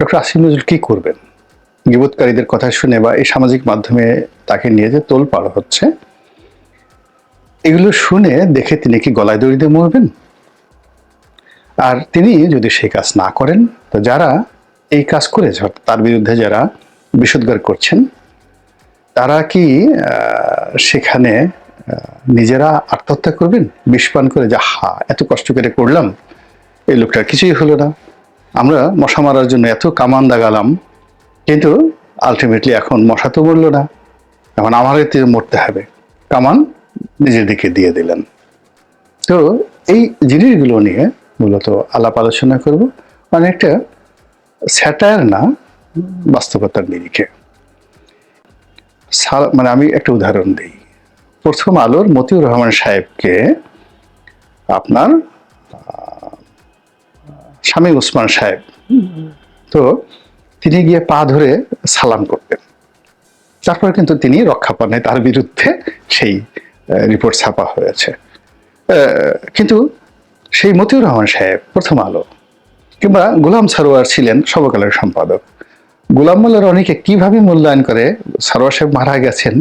Doctor Asif Nazrul কি করবেন? গিবতকারীদের কথা শুনে বা এই সামাজিক মাধ্যমে তাকে নিয়ে যে তোল পাড় হচ্ছে, এগুলো শুনে দেখে তিনি কি গলায় দড়ি দিয়ে মরবেন? আর তিনি যদি সেই কাজ না করেন, তো যারা এই কাজ অর্থাৎ তার বিরুদ্ধে যারা বিষোদ্গার করছেন, তারা কি সেখানে নিজেরা আত্মহত্যা করবেন? বিষপান করে যে হা এত কষ্ট করে করলাম, এই লোকটার কিছুই হলো না। আমরা মশা মারার জন্য এত কামান দাগালাম, কিন্তু আলটিমেটলি এখন মশা তো মরলো না। এখন আমারই তো মরতে হবে। কামান নিজের দিকে দিয়ে দিলেন। তো এই জিনিসগুলো নিয়ে মূলত আলাপ আলোচনা করব। অনেকটা স্যাটায়ার না, বাস্তবতার নিরিখে। মানে আমি একটা উদাহরণ দিই। প্রথম আলোর মতিউর রহমান সাহেবকে আপনার স্বামী উসমান সাহেব। তো তিনি গিয়ে পা ধরে সালাম করতেন। তারপর কিন্তু তিনি রক্ষা পান তার বিরুদ্ধে সেই রিপোর্ট ছাপা হয়েছে। কিন্তু সেই মতিউর রহমান সাহেব প্রথম আলো, কিংবা গোলাম সারোয়ার ছিলেন সর্বকালের সম্পাদক। গোলাম মোল্লা অনেকে কীভাবে মূল্যায়ন করে, সারোয়ার সাহেব মারা গেছেন,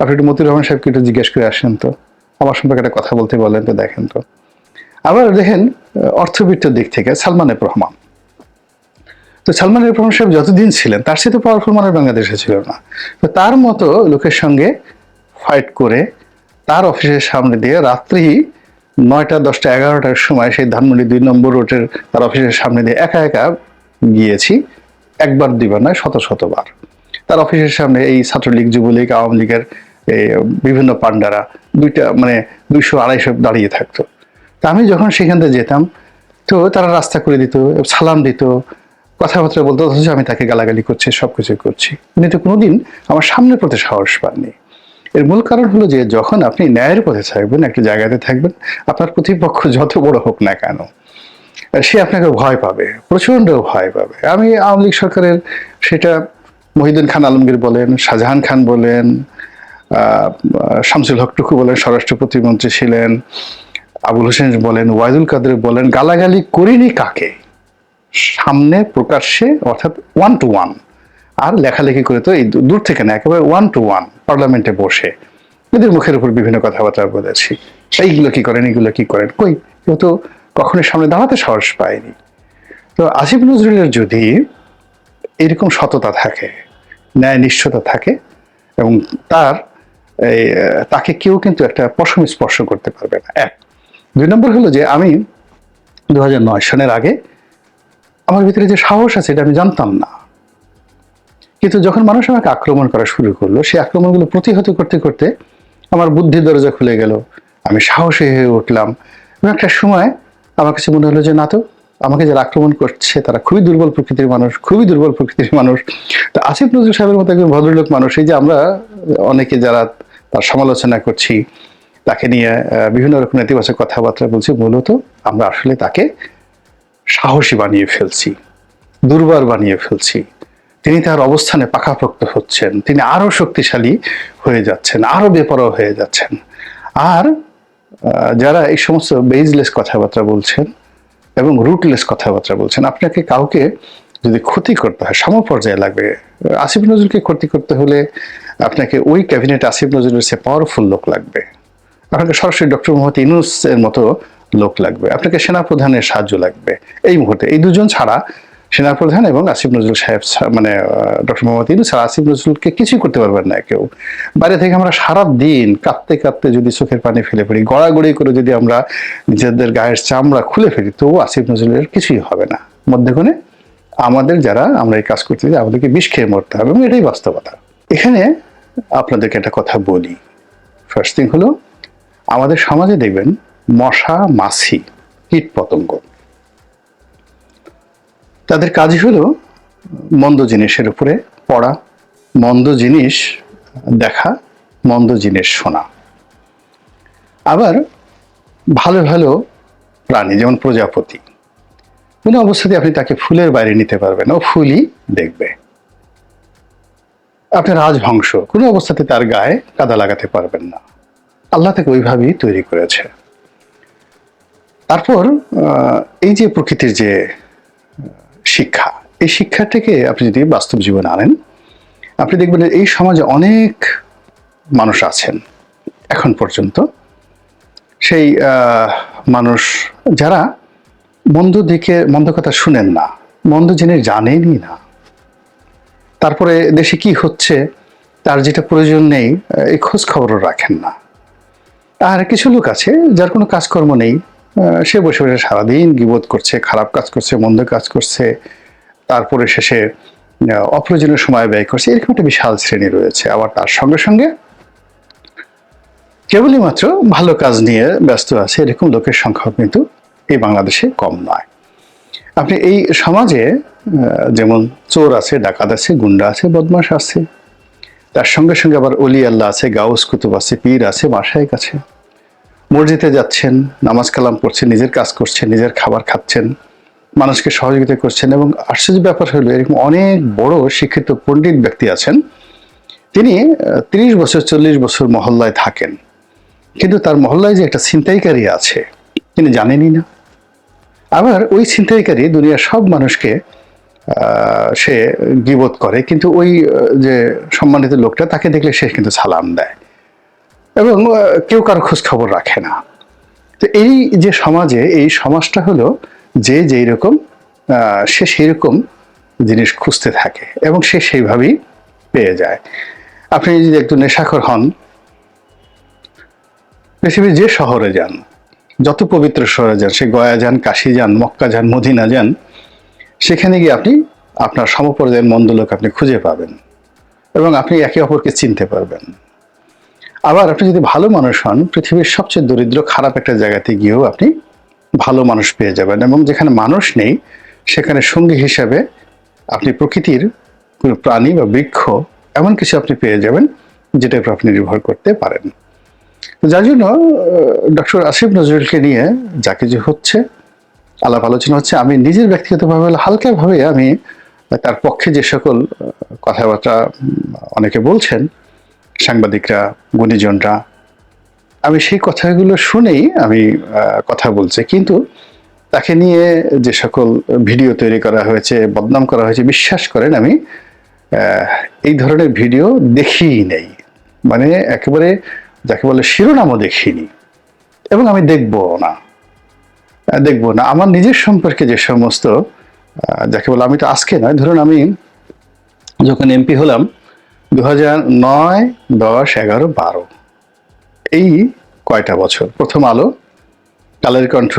আপনি একটু মতিউর রহমান সাহেবকে একটু জিজ্ঞেস করে আসেন তো। আমার সম্পর্কে একটা কথা বলতে বলেন তো, দেখেন তো। আবার দেখেন আহ, অর্থবিত্তের দিক থেকে সালমান এফ রহমান। তো সালমান এফ রহমান সাহেব যতদিন ছিলেন তার সাথে পাওয়ারফুল মানুষ বাংলাদেশে ছিল না। তো তার মতো লোকের সঙ্গে ফাইট করে তার অফিসের সামনে দিয়ে রাত্রি নয়টা দশটা এগারোটার সময় সেই ধানমন্ডি দুই নম্বর রোডের তার অফিসের সামনে দিয়ে একা একা গিয়েছি একবার দুইবার নয় শত শতবার। তার অফিসের সামনে এই ছাত্রলীগ যুবলীগ আওয়ামী লীগের বিভিন্ন পান্ডারা দুইটা মানে দুইশো আড়াইশো দাঁড়িয়ে থাকতো। তা আমি যখন সেখান থেকে যেতাম, তো তারা রাস্তা করে দিত, সালাম দিত, কথাবার্তা বলতো, অথচ আমি তাকে গালাগালি করছি সব কিছু করছি। উনি তো কোনোদিন আমার সামনের পথে সাহস পাননি। এর মূল কারণ হলো যে যখন আপনি ন্যায়ের পথে থাকবেন, একটা জায়গাতে থাকবেন, আপনার প্রতিপক্ষ যত বড় হোক না কেন, সে আপনাকে ভয় পাবে প্রচণ্ড ভয় পাবে। আমি আওয়ামী লীগ সরকারের সেটা মহিউদ্দিন খান আলমগীর বলেন, শাহজাহান খান বলেন শামসুল হক টুকু বলেন স্বরাষ্ট্র প্রতিমন্ত্রী ছিলেন আবুল হোসেন বলেন, ওয়াইদুল কাদের বলেন, গালাগালি করিনি কাকে? সামনে প্রকাশ্যে, অর্থাৎ ওয়ান টু ওয়ান আর লেখালেখি করে তো এই দূর থেকে না, একেবারে ওয়ান টু ওয়ান পার্লামেন্টে বসে। এদের মুখের উপর বিভিন্ন কথাবার্তা বলেছি। এইগুলো কি করেন, এগুলো কি করেন? কই? কেউ তো কখনোই সামনে দাঁড়াতে সাহস পায়নি। তো আসিফ নজরুলের যদি এরকম সততা থাকে, ন্যায় নিষ্ঠতা থাকে, এবং তার তাকে কেউ কিন্তু একটা পশম স্পর্শ করতে পারবে না। এক দুই নম্বর হলো যে আমি দু সনের আগে আমার ভিতরে যে সাহস আছে, এটা আমি জানতাম না। কিন্তু যখন মানুষ আমাকে আক্রমণ করা শুরু করল সেই আক্রমণগুলো প্রতিহত করতে করতে আমার বুদ্ধির দরজা খুলে গেল। আমি সাহসী হয়ে উঠলাম। এবং একটা সময় আমার কাছে মনে হলো যে, না তো, আমাকে যারা আক্রমণ করছে, তারা খুবই দুর্বল প্রকৃতির মানুষ, খুবই দুর্বল প্রকৃতির মানুষ। তো আসিফ নজরুল সাহেবের মতো একজন ভদ্রলোক মানুষ, এই যে আমরা অনেকে যারা তার সমালোচনা করছি তাকে নিয়ে বিভিন্ন রকম নেতিবাচক কথাবার্তা বলছি। মূলত আমরা আসলে তাকে সাহসী বানিয়ে ফেলছি দুর্বার বানিয়ে ফেলছি। তিনি তার অবস্থানে পাকাপোক্ত হচ্ছেন, তিনি আরও শক্তিশালী হয়ে যাচ্ছেন, আরও বেপরোয়া হয়ে যাচ্ছেন। আর যারা এই সমস্ত বেজলেস কথাবার্তা বলছেন এবং রুটলেস কথাবার্তা বলছেন, আপনাকে কাউকে যদি ক্ষতি করতে হয়, সমপর্যায়ে লাগবে, আসিফ নজরুলকে ক্ষতি করতে হলে আপনাকে ওই ক্যাবিনেট আসিফ নজরুলের সে পাওয়ারফুল লোক লাগবে। আপনাকে সরাসরি ডক্টর মোহাম্মদ ইনুস এর মতো লোক লাগবে। আপনাকে সেনাপ্রধানের সাহায্য লাগবে। এই মুহূর্তে এই দুজন ছাড়া সেনাপ্রধান এবং আসিফ নজরুল সাহেব মানে ডক্টর মোহাম্মদ ইনুস আর আসিফ নজরুলকে কিছুই করতে পারবেন না কেউ। বাইরে থেকে আমরা সারা দিন কাঁদতে কাঁদতে যদি চোখের পানি ফেলে পড়ি, গড়াগড়ি করে যদি আমরা নিজেদের গায়ের চামড়া খুলে ফেলি, তবুও আসিফ নজরুলের কিছুই হবে না। মধ্যেখানে আমাদের যারা আমরা এই কাজ করতে যাই আমাদেরকে বিষ খেয়ে মরতে হবে এবং এটাই বাস্তবতা। এখানে আপনাদেরকে একটা কথা বলি। ফার্স্ট থিং হলো আমাদের সমাজে দেখবেন মশা, মাছি, কীট পতঙ্গ। তাদের কাজই হলো মন্দ জিনিসের উপরে পড়া, মন্দ জিনিস দেখা, মন্দ জিনিস শোনা। আবার ভালো ভালো প্রাণী, যেমন প্রজাপতি। কোনো অবস্থাতে আপনি তাকে ফুলের বাইরে নিতে পারবেন ও ফুলই দেখবে। আপনার রাজভংশ কোনো অবস্থাতে তার গায়ে কাদা লাগাতে পারবেন না। আল্লাহ তাকে ওইভাবেই তৈরি করেছে। তারপর এই যে প্রকৃতির যে শিক্ষা, এই শিক্ষাটাকে আপনি যদি বাস্তব জীবনে আনেন, আপনি দেখবেন এই সমাজে অনেক মানুষ আছেন, এখন পর্যন্ত। সেই মানুষ যারা মন্দ দিকে, মন্দ কথা শুনেন না, মন্দ জিনিস জানেনই না। তারপরে দেশে কি হচ্ছে, তার যেটা প্রয়োজন নেই, এই খোঁজ খবরও রাখেন না। আর কিছু লোক আছে যার কোনো কাজকর্ম নেই। সে বসে বসে সারাদিন গিবোধ করছে, খারাপ কাজ করছে, মন্দ কাজ করছে। তারপরে শেষে অপ্রয়োজনীয় সময় ব্যয় করছে। এরকম একটা বিশাল শ্রেণি রয়েছে। আবার তার সঙ্গে সঙ্গে কেবলই মাত্র ভালো কাজ নিয়ে ব্যস্ত আছে এরকম লোকের সংখ্যাও কিন্তু এই বাংলাদেশে কম নয়। আপনি এই সমাজে যেমন চোর আছে, ডাকাত আছে, গুন্ডা আছে, বদমাশ আছে তার সঙ্গে সঙ্গে আবার অলি আল্লাহ আছে, গাউস, কুতুব আছে, পীর আছে মাসায়ক কাছে মসজিদে যাচ্ছেন, নামাজ কালাম পড়ছেন, নিজের কাজ করছেন, নিজের খাবার খাচ্ছেন, মানুষকে সহযোগিতা করছেন এবং আশ্চর্য ব্যাপার হলো, এরকম অনেক বড় শিক্ষিত পণ্ডিত ব্যক্তি আছেন। তিনি তিরিশ বছর, চল্লিশ বছর মহল্লায় থাকেন। কিন্তু তার মহল্লায় যে একটা ছিনতাইকারী আছে, তিনি জানেনই না। আবার ওই ছিনতাইকারী দুনিয়ার সব মানুষকে সে গিবোধ করে। কিন্তু ওই যে সম্মানিত লোকটা তাকে দেখলে সে কিন্তু সালাম দেয়। এবং কেউ কারও খোঁজ খবর রাখে না। তো এই যে সমাজে, এই সমাজটা হলো যে যেই রকম সে সেই রকম জিনিস খুঁজতে থাকে এবং সে সেইভাবেই পেয়ে যায়। আপনি যদি একটু নেশাখর হন, পৃথিবীর যে শহরে যান, যত পবিত্র শহরে যান, সে গয়া যান, কাশি যান, মক্কা যান, মদিনা যান সেখানে গিয়ে আপনি আপনার সমপর্যায়ের মন্দ লোক আপনি খুঁজে পাবেন এবং আপনি একে অপরকে চিনতে পারবেন। আবার আপনি যদি ভালো মানুষ হন, পৃথিবীর সবচেয়ে দরিদ্র, খারাপ একটা জায়গাতে গিয়েও আপনি ভালো মানুষ পেয়ে যাবেন এবং যেখানে মানুষ নেই, সেখানে সঙ্গী হিসাবে আপনি প্রকৃতির কোনো প্রাণী বা বৃক্ষ এমন কিছু আপনি পেয়ে যাবেন, যেটার উপর আপনি নির্ভর করতে পারেন। যার জন্য ডক্টর আসিফ নজরুলকে নিয়ে যা কিছু হচ্ছে আলাপ আলোচনা হচ্ছে, আমি নিজের ব্যক্তিগতভাবে হালকাভাবে আমি তার পক্ষে যে সকল কথাবার্তা অনেকে বলছেন, সাংবাদিকরা, গুণীজনরা, আমি সেই কথাগুলো শুনেই আমি কথা বলছি। কিন্তু তাকে নিয়ে যে সকল ভিডিও তৈরি করা হয়েছে, বদনাম করা হয়েছে, বিশ্বাস করেন আমি এই ধরনের ভিডিও দেখিই নেই। মানে একেবারে যাকে বলে শিরোনামও দেখিনি। এবং আমি দেখব না। দেখব না। আমার নিজের সম্পর্কে যে সমস্ত যাকে বলে আমি তো আজকে নয়, ধরুন আমি যখন এমপি হলাম দু হাজার নয়, দশ, এগারো, বারো, এই কয়টা বছর, প্রথম আলো, কালের কণ্ঠ,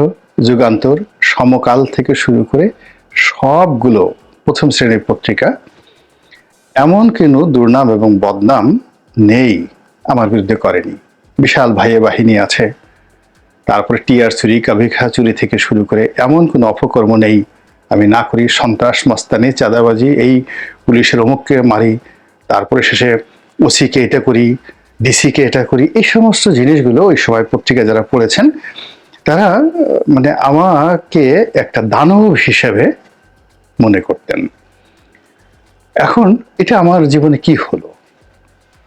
যুগান্তর, সমকাল থেকে শুরু করে সবগুলো প্রথম শ্রেণির পত্রিকা, এমন কোনো দুর্নাম এবং বদনাম নেই, আমার বিরুদ্ধে করেনি। বিশাল ভাইয়ে বাহিনী আছে তারপরে টিয়ার চুরি, কাভিখা চুরি থেকে শুরু করে এমন কোনো অপকর্ম নেই। আমি না করি সন্ত্রাস, মস্তানি, চাঁদাবাজি, এই পুলিশের অমুককে মারি, তারপরে শেষে ওসিকে এটা করি, ডিসিকে এটা করি, এই সমস্ত জিনিসগুলো ওই সময় পত্রিকা যারা পড়েছেন, তারা মানে আমাকে একটা দানব হিসেবে মনে করতেন। এখন এটা আমার জীবনে কি হলো?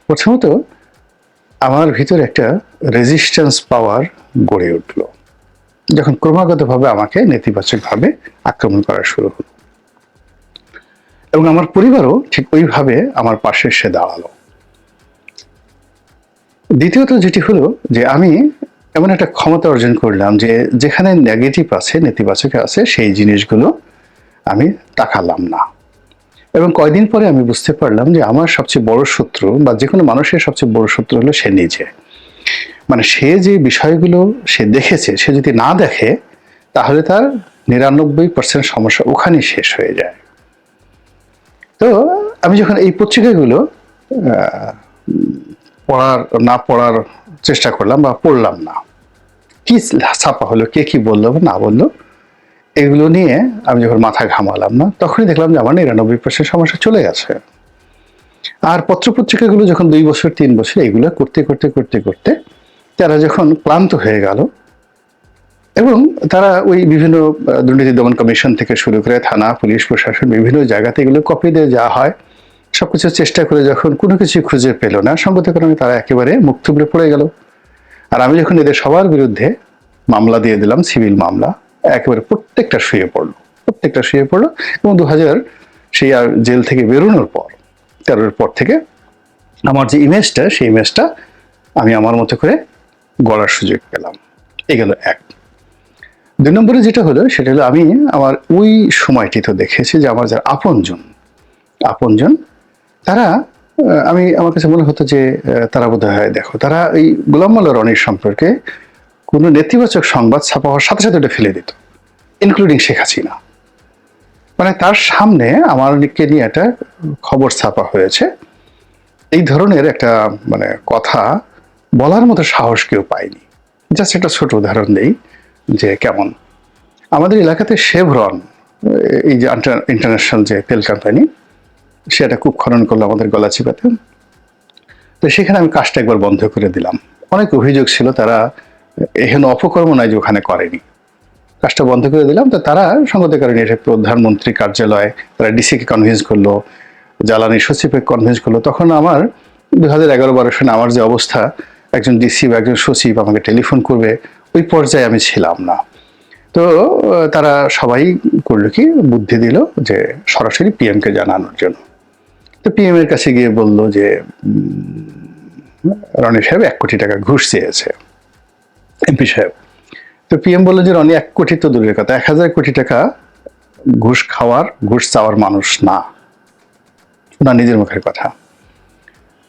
প্রথমত আমার ভিতরে একটা রেজিস্ট্যান্স পাওয়ার গড়ে উঠল, যখন ক্রমাগতভাবে আমাকে নেতিবাচকভাবে আক্রমণ করা শুরু হলো। এবং আমার পরিবারও ঠিক ওইভাবে আমার পাশে এসে দাঁড়াল। দ্বিতীয়ত যেটি হলো যে আমি এমন একটা ক্ষমতা অর্জন করলাম যে যেখানে নেগেটিভ আছে, নেতিবাচক আছে, সেই জিনিসগুলো আমি তাকালাম না। এবং কয়দিন পরে আমি বুঝতে পারলাম যে আমার সবচেয়ে বড় শত্রু বা যে কোনো মানুষের সবচেয়ে বড় শত্রু হলো সে নিজে। মানে সে যে বিষয়গুলো সে দেখেছে, সে যদি না দেখে, তাহলে তার নিরানব্বই পার্সেন্ট সমস্যা ওখানেই শেষ হয়ে যায়। তো আমি যখন এই পত্রিকাগুলো পড়ার, না পড়ার চেষ্টা করলাম বা পড়লাম না, কি ছাপা হলো, কে কি বলল না বলল এগুলো নিয়ে আমি যখন মাথা ঘামালাম না, তখনই দেখলাম যে আমার নিরানব্বই পার্সেন্ট সমস্যা চলে গেছে। আর পত্রপত্রিকাগুলো যখন দুই বছর, তিন বছর এগুলো করতে করতে করতে করতে তারা যখন ক্লান্ত হয়ে গেল এবং তারা ওই বিভিন্ন দুর্নীতি দমন কমিশন থেকে শুরু করে থানা, পুলিশ, প্রশাসন বিভিন্ন জায়গাতে এগুলো কপি দিয়ে যা হয়। সব কিছু চেষ্টা করে যখন কোনো কিছু খুঁজে পেল না সঙ্গত কারণে তারা একেবারে মুখ থুবড়ে পড়ে গেল। আর আমি যখন এদের সবার বিরুদ্ধে মামলা দিয়ে দিলাম, সিভিল মামলা একেবারে প্রত্যেকটা শুয়ে পড়ল, প্রত্যেকটা শুয়ে পড়ল এবং দু হাজার সেই আর জেল থেকে বেরোনোর পর, তেরোর পর থেকে আমার যে ইমেজটা, সেই ইমেজটা আমি আমার মতো করে গড়ার সুযোগ পেলাম। এই গেল এক। দুই নম্বরে যেটা হলো, সেটা হলো আমি আমার ওই সময়টি তো দেখেছি যে আমার যারা আপনজন আপনজন, তারা আমি, আমার কাছে মনে হতো যে তারা বোধ হয় দেখো, তারা এই গোলাম মোল্লা রনির সম্পর্কে কোনো নেতিবাচক সংবাদ ছাপা হওয়ার সাথে সাথে ওটা ফেলে দিত ইনক্লুডিং শেখ হাসিনা। মানে তার সামনে আমারকে নিয়ে একটা খবর ছাপা হয়েছে। এই ধরনের একটা মানে কথা বলার মতো সাহস কেউ পায়নি। জাস্ট একটা ছোট উদাহরণ দেই যে কেমন, আমাদের এলাকাতে শেভরন, এই যে ইন্টারন্যাশনাল যে তেল কোম্পানি সেটা খুব খনন করল আমাদের গলা চিপাতে। তো সেখানে আমি কাজটা একবার বন্ধ করে দিলাম। অনেক অভিযোগ ছিল তারা এখানে অপকর্ম নয় যে ওখানে করেনি। কাজটা বন্ধ করে দিলাম, তো তারা সঙ্গত কারণে এটা প্রধানমন্ত্রী কার্যালয়, তারা ডিসিকে কনভিন্স করল, জ্বালানি সচিবকে কনভিন্স করল। তখন আমার দু হাজার এগারো বারো সনে আমার যে অবস্থা, একজন ডিসি বা একজন সচিব আমাকে টেলিফোন করবে, ওই পর্যায়ে আমি ছিলাম না। তো, তারা সবাই করল কি, বুদ্ধি দিল যে সরাসরি পিএমকে জানানোর জন্য। তো পিএম এর কাছে গিয়ে বলল যে রনি সাহেব এক কোটি টাকা ঘুষ চেয়েছে। এমপি সাহেব। তো পিএম বলল যে, রনি, এক কোটি তো দূরের কথা। এক হাজার কোটি টাকা ঘুষ খাওয়ার, ঘুষ চাওয়ার মানুষ না। ওনার নিজের মুখের কথা।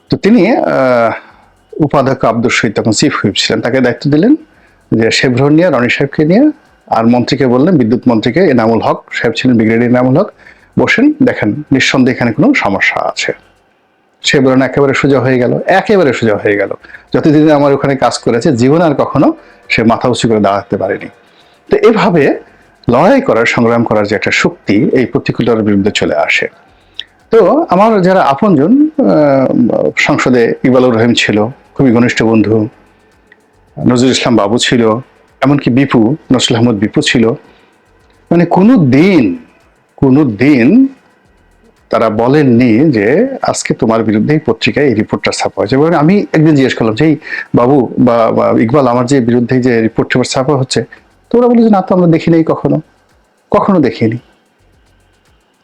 তো তিনি উপাধ্যক্ষ আব্দুল শহীদ তখন চিফ হুইপ ছিলেন। তাকে দায়িত্ব দিলেন যে শেভরন নিয়ে, রনি সাহেবকে নিয়ে আর মন্ত্রীকে বললেন, বিদ্যুৎ মন্ত্রীকে এনামুল হক সাহেব ছিলেন, ব্রিগেডিয়ার এনামুল হক। বসেন, দেখেন, নিঃসন্দেহে এখানে কোনো সমস্যা আছে। শেভরন একেবারে সোজা হয়ে গেল। একেবারে সোজা হয়ে গেল। যতদিন আমার ওখানে কাজ করেছে, জীবন আর কখনো সে মাথা উঁচু করে দাঁড়াতে পারেনি। তো এভাবে লড়াই করার, সংগ্রাম করার যে একটা শক্তি এই প্রতিকূলতার বিরুদ্ধে চলে আসে। তো আমার যারা আপনজন সংসদে ইকবালুর রহিম ছিল, খুবই ঘনিষ্ঠ বন্ধু, নজরুল ইসলাম বাবু ছিল, এমনকি বিপু নসরুল আহমদ বিপু ছিল মানে কোনো দিন কোনো দিন তারা বলেননি যে আজকে তোমার বিরুদ্ধে এই পত্রিকায় এই রিপোর্টটা ছাপা হয়েছে। এবং আমি একদিন জিজ্ঞেস করলাম যে বাবু বা ইকবাল, আমার যে বিরুদ্ধে যে রিপোর্ট ছাপা হচ্ছে তো ওরা বলে যে, না তো আমরা দেখি নাই কখনো। কখনো দেখিনি।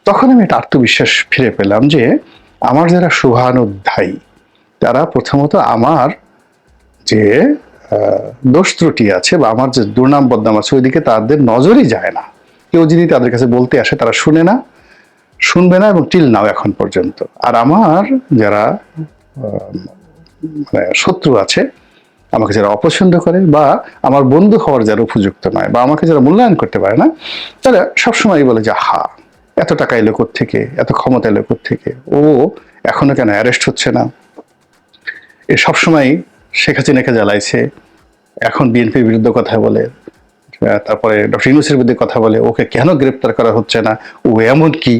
তখন আমি একটা আত্মবিশ্বাস ফিরে পেলাম যে, আমার যারা শুভানুধ্যায়ী তারা প্রথমত আমার যে দোষ ত্রুটি আছে বা আমার যে দুর্নাম বদনাম আছে, ওইদিকে তাদের নজরই যায় না। কেউ যদি তাদের কাছে বলতে আসে, তারা শুনে না। শুনবে না এবং টিল নাও এখন পর্যন্ত। আর আমার যারা মানে শত্রু আছে, আমাকে যারা অপছন্দ করে বা আমার বন্ধু হওয়ার যারা উপযুক্ত নয় বা আমাকে যারা মূল্যায়ন করতে পারে না, তারা সবসময় বলে যে হা এত টাকা এলো থেকে এত ক্ষমতা এলো থেকে ও এখনও কেন অ্যারেস্ট হচ্ছে না? এ সবসময় শেখ হাসিনাকে জ্বালাইছে, এখন বিএনপির বিরুদ্ধে কথা বলে তারপরে ডক্টর ইউনুসের বিরুদ্ধে কথা বলে, ওকে কেন গ্রেপ্তার করা হচ্ছে না? ও এমন কি?